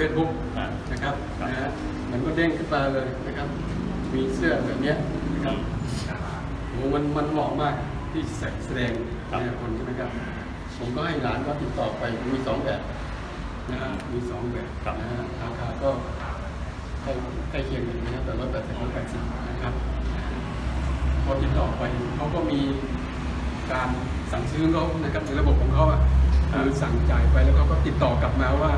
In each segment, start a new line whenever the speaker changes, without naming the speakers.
Facebook
อ่า
นะครับ
ครับ
นะฮะมันก็เด้งขึ้นมาเลยนะครับ มีเสื้อแบบเนี้ยนะครับโอ้มันมันเหมาะมากที่แสแสดงในคนใช่ไหมครับ ผมก็ให้ร้านก็ติดต่อไปมีสองแบบนะฮะมีสองแบบนะฮะราคาก็ใกล้ใกล้เคียงกันนะครับแต่ร้อยแปดสิบร้อยแปดสิบนะครับพอติดต่อไปเขาก็มีการสั่งซื้อเขานะครับในระบบของเขาอะคือสั่งจ่ายไปแล้วเขาก็ติดต่อกลับมาว่า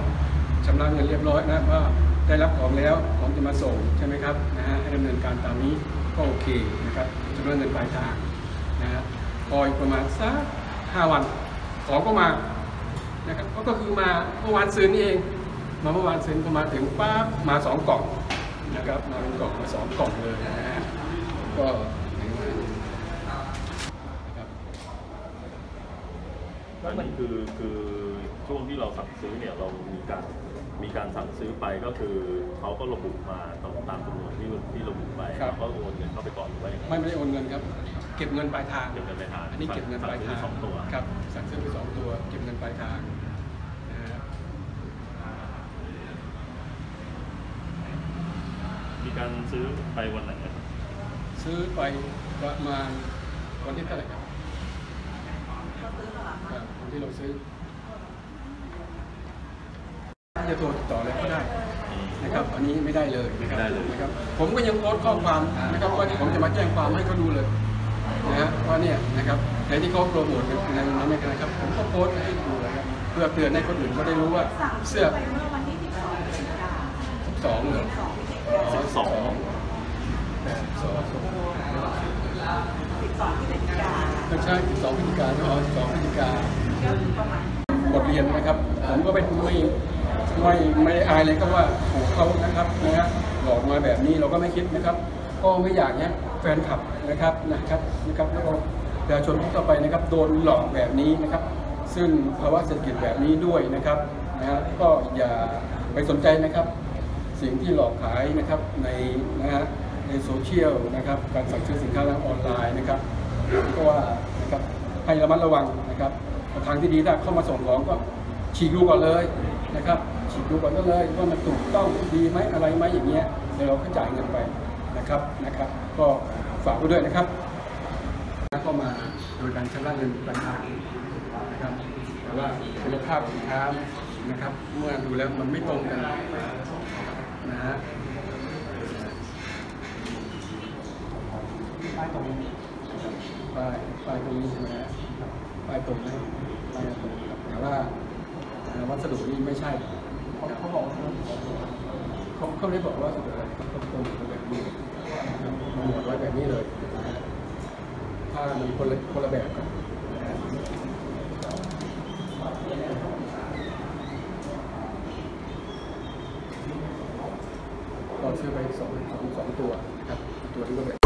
ชำระเงินเรียบร้อยนะว่าได้รับของแล้วของจะมาส่งใช่ไหมครับนะฮะให้ดำเนินการตามนี้ก็โอเคนะครับชำระเงินปลายทางนะฮะพออีกประมาณสักห้าวันของก็มานะครับก็คือมาเมื่อวานซื้อนี่เอง มาเมื่อวานซื้อพอมาถึงปั๊บมาสองกล่องนะครับมาเป็นกล่องมาสองกล่องเลยนะฮะก็นะครับ
แล้วมันคือคือ ช่วงที่เราสั่งซื้อเนี่ยเรามีการมีการสั่งซื้อไปก็คือเขาก็ระบุมาตามตามจำนวนที่ที่ระบุไป
ครับ
เราก็โอนเงินเข้าไปก่อนหรือว่ายังไง
ไม่ไม่ได้โอนเงินครับ เก็บเงินปลายทาง
เก็บเงินปลายทาง
อันนี้เก็บเงินปลายทาง
สั่งซื้อสองตัว
ครับสั่งซื้อไปสองตัว เก็บเงินปลายทางนะฮะ
มีการซื้อไปวันไหนครับ
ซื้อไปประมาณวันที่เท่าไหร่ครับครับวันที่เราซื้อ จะโทรติดต่ออะไรก็ได้นะครับอันนี้ไม่ได้เลยนะครับ
ไม่ได้เลย
นะครับ ผมก็ยังโพสต์ข้อความนะครับว่าที่ผมจะมาแจ้งความให้เขาดูเลยนะฮะว่าเนี่ยนะครับในที่เขาโปรโมทในนั้นนะครับ ผมก็โพสต์ให้ดูเลยครับเพื่อเตือนให้คนอื่นเขาได้รู้ว่า
สั่ง
เสื้อ
ไปเมื่อวันที่12พฤศจิกา
สองเหรอ
12พฤศจิกา
สิบสอง
แบบสองสอง
12พฤศจิกา
ไม่ใช่สองพฤศจิกาเนาะสองพฤศจิกา
ก็คือประมาณ
บทเรียนนะครับ ผมก็เป็นไม่ไม่ไม่อายเลยก็ว่าถูกเขานะครับนะฮะหลอกมาแบบนี้เราก็ไม่คิดนะครับ ก็ไม่อยากเนี้ยแฟนคลับนะครับนะครับนะครับแล้วก็ประชาชนทั่วไปนะครับโดนหลอกแบบนี้นะครับ ซึ่งภาวะเศรษฐกิจแบบนี้ด้วยนะครับนะฮะก็อย่าไปสนใจนะครับ สิ่งที่หลอกขายนะครับในนะฮะในโซเชียลนะครับ การสั่งซื้อสินค้าทางออนไลน์นะครับก็ว่านะครับให้ระมัดระวังนะครับ ทางที่ดีถ้าเข้ามาส่งของก็ฉีกดูก่อนเลยนะครับฉีกดูก่อนก็เลยว่ามันถูกต้องดีไหมอะไรไหมอย่างเงี้ยเดี๋ยวเราก็จ่ายเงินไปนะครับนะครับ ก็ฝากไว้ด้วยนะครับเข้ามาโดยการชำระเงินปลายทานะครับแต่ว่าคุณภาพสินค้านะครับเมื่อดูแล้วมันไม่ตรงกันนะฮะป้ายตรงนี้ป้ายป้ายตรงนี้ใช่ไหมฮะป้ายตรงนี้ป้ายตรงครับแต่ว่าวัสดุนี่ไม่ใช่เขาเขาบอกเขาเขาไม่ได้บอกว่าวัสดุอะไรเขาตรงแบบนี้มาหมวดไว้แบบนี้เลยถ้ามันคนละคนละแบบกันนะฮะก็ซื้อไปสองสองตัวครับตัวนี้ก็แบบ